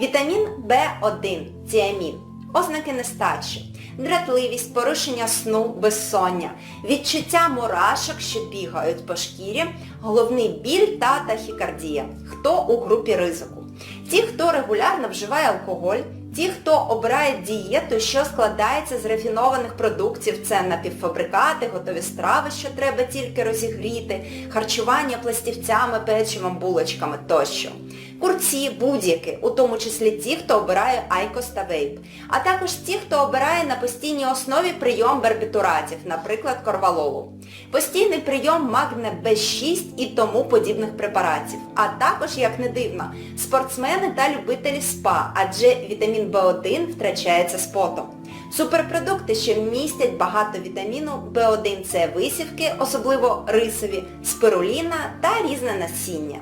Вітамін В1 тіамін. Ознаки нестачі. Дратливість, порушення сну, безсоння, відчуття мурашок, що бігають по шкірі, головний біль та тахікардія. Хто у групі ризику? Ті, хто регулярно вживає алкоголь, ті, хто обирає дієту, що складається з рафінованих продуктів, це напівфабрикати, готові страви, що треба тільки розігріти, харчування пластівцями, печивом, булочками тощо. Курці будь-які, у тому числі ті, хто обирає айкос та вейп, а також ті, хто обирає на постійній основі прийом барбітуратів, наприклад, корвалолу. Постійний прийом магне Б6 і тому подібних препаратів, а також, як не дивно, спортсмени та любителі СПА, адже вітамін В1 втрачається з потом. Суперпродукти, що містять багато вітаміну В1 це висівки, особливо рисові, спируліна та різне насіння.